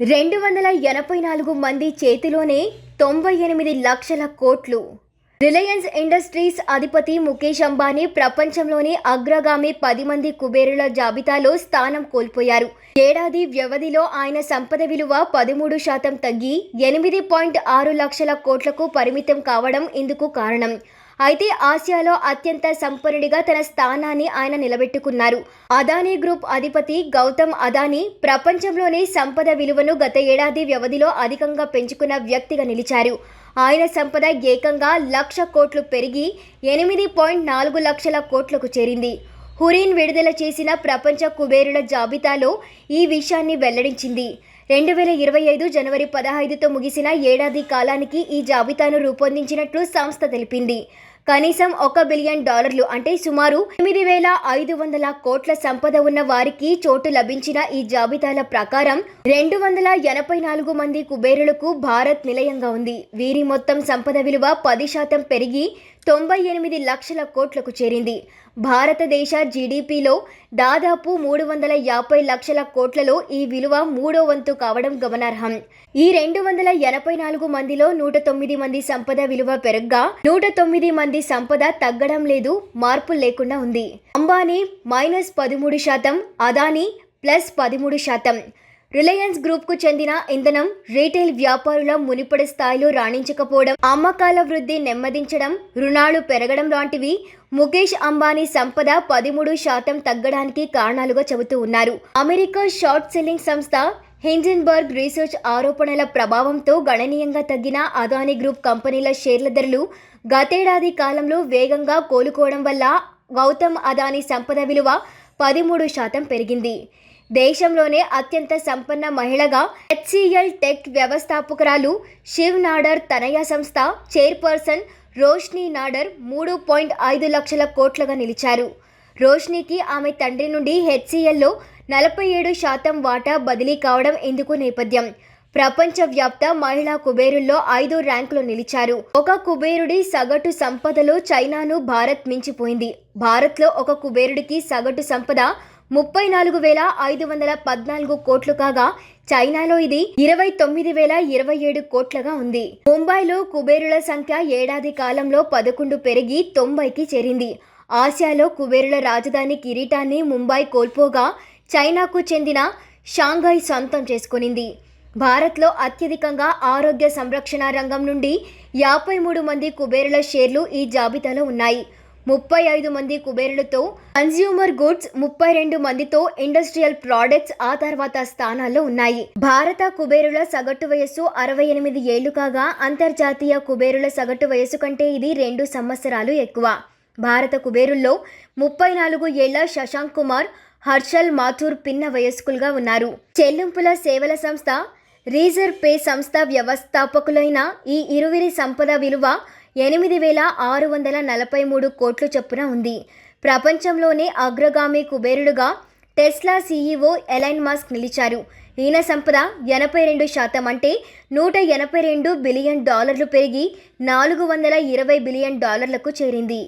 రెండు వందల ఎనభై నాలుగు మంది చేతిలోనే తొంభై ఎనిమిది లక్షల కోట్లు. రిలయన్స్ ఇండస్ట్రీస్ అధిపతి ముఖేష్ అంబానీ ప్రపంచంలోని అగ్రగామి పది మంది కుబేరుల జాబితాలో స్థానం కోల్పోయారు. ఏడాది వ్యవధిలో ఆయన సంపద విలువ పదమూడు శాతం తగ్గి ఎనిమిది పాయింట్ ఆరు లక్షల కోట్లకు పరిమితం కావడం ఇందుకు కారణం. అయితే ఆసియాలో అత్యంత సంపన్నుడిగా తన స్థానాన్ని ఆయన నిలబెట్టుకున్నారు. అదానీ గ్రూప్ అధిపతి గౌతమ్ అదానీ ప్రపంచంలోని సంపద విలువను గత ఏడాది వ్యవధిలో అధికంగా పెంచుకున్న వ్యక్తిగా నిలిచారు. ఆయన సంపద ఏకంగా లక్ష కోట్లు పెరిగి ఎనిమిది పాయింట్ నాలుగు లక్షల కోట్లకు చేరింది. హురీన్ విడుదల చేసిన ప్రపంచ కుబేరుల జాబితాలో ఈ విషయాన్ని వెల్లడించింది. రెండు వేల ఇరవై ఐదు జనవరి పదహైదుతో ముగిసిన ఏడాది కాలానికి ఈ జాబితాను రూపొందించినట్లు సంస్థ తెలిపింది. కనీసం ఒక బిలియన్ డాలర్లు అంటే సుమారు ఎనిమిది వేల ఐదు వందల కోట్ల సంపద ఉన్న వారికి చోటు లభించిన ఈ జాబితాల ప్రకారం రెండు వందల ఎనభై నాలుగు మంది కుబేరులకు భారత్ నిలయంగా ఉంది. వీరి మొత్తం సంపద విలువ పది శాతం పెరిగి తొంభై ఎనిమిది లక్షల కోట్లకు చేరింది. భారతదేశ జీడిపిలో దాదాపు మూడు వందల యాభై లక్షల కోట్లలో ఈ విలువ మూడో వంతు కావడం గమనార్హం. ఈ రెండు వందల ఎనభై నాలుగు మందిలో నూట తొమ్మిది మంది సంపద విలువ పెరగ్గా నూట తొమ్మిది మంది సంపద తగ్గడం లేదు మార్పు లేకుండా ఉంది. అంబానీ మైనస్ పదమూడు శాతం అదానీ ప్లస్ పదమూడు శాతం. రిలయన్స్ గ్రూప్కు చెందిన ఇంధనం రీటైల్ వ్యాపారుల మునిపడి స్థాయిలో రాణించకపోవడం అమ్మకాల వృద్ధి నెమ్మదించడం రుణాలు పెరగడం లాంటివి ముఖేష్ అంబానీ సంపద పదిమూడు శాతం తగ్గడానికి కారణాలుగా చెబుతూ ఉన్నారు. అమెరికా షార్ట్ సెల్లింగ్ సంస్థ హింజన్బర్గ్ రీసెర్చ్ ఆరోపణల ప్రభావంతో గణనీయంగా తగ్గిన అదానీ గ్రూప్ కంపెనీల షేర్ల ధరలు గతేడాది కాలంలో వేగంగా కోలుకోవడం వల్ల గౌతమ్ అదానీ సంపద విలువ పదిమూడు శాతం పెరిగింది. దేశంలోనే అత్యంత సంపన్న మహిళగా హెచ్సిఎల్ టెక్ వ్యవస్థాపకురాలు శివ్ నాడర్ తనయ సంస్థ చైర్పర్సన్ రోష్ని నాడర్ మూడు పాయింట్ ఐదు లక్షల కోట్లుగా నిలిచారు. రోష్నికి ఆమె తండ్రి నుండి హెచ్సిఎల్లో నలభై ఏడు శాతం వాటా బదిలీ కావడం ఇందుకు నేపథ్యం. ప్రపంచవ్యాప్త మహిళా కుబేరుల్లో ఐదో ర్యాంకులో నిలిచారు. ఒక కుబేరుడి సగటు సంపదలో చైనాను భారత్ మించిపోయింది. భారత్లో ఒక కుబేరుడికి సగటు సంపద ముప్పై నాలుగు వేల ఐదు వందల పద్నాలుగు కోట్లు కాగా చైనాలో ఇది ఇరవై తొమ్మిది వేల ఇరవై ఏడు కోట్లుగా ఉంది. ముంబైలో కుబేరుల సంఖ్య ఏడాది కాలంలో పదకొండు పెరిగి తొంభైకి చేరింది. ఆసియాలో కుబేరుల రాజధాని కిరీటాన్ని ముంబై కోల్పోగా చైనాకు చెందిన షాంఘై సొంతం చేసుకునింది. భారత్లో అత్యధికంగా ఆరోగ్య సంరక్షణ రంగం నుండి యాభై మూడు మంది కుబేరుల షేర్లు ఈ జాబితాలో ఉన్నాయి. ముప్పై ఐదు మంది కుబేరులతో కన్స్యూమర్ గుడ్స్ ముప్పై రెండు మందితో ఇండస్ట్రియల్ ప్రోడక్ట్స్ ఆ తర్వాత స్థానాల్లో ఉన్నాయి. భారత కుబేరుల సగటు వయస్సు అరవై ఎనిమిది ఏళ్ళు కాగా అంతర్జాతీయ కుబేరుల సగటు వయస్సు కంటే ఇది రెండు సంవత్సరాలు ఎక్కువ. భారత కుబేరుల్లో ముప్పై నాలుగు ఏళ్ళ శశాంక్ కుమార్ హర్షల్ మాథూర్ పిన్న వయస్కులుగా ఉన్నారు. చెల్లింపుల సేవల సంస్థ రీజర్ పే సంస్థ వ్యవస్థాపకులైన ఈ ఇరువిరి సంపద విలువ ఎనిమిది వేల ఆరు వందల నలభై మూడు కోట్లు చొప్పున ఉంది. ప్రపంచంలోనే అగ్రగామి కుబేరుడుగా టెస్లా సీఈఓ ఎలైన్ మాస్క్ నిలిచారు. ఈయన సంపద ఎనభై రెండు శాతం అంటే నూట ఎనభై రెండు బిలియన్ డాలర్లు పెరిగి నాలుగు వందల ఇరవై బిలియన్ డాలర్లకు చేరింది.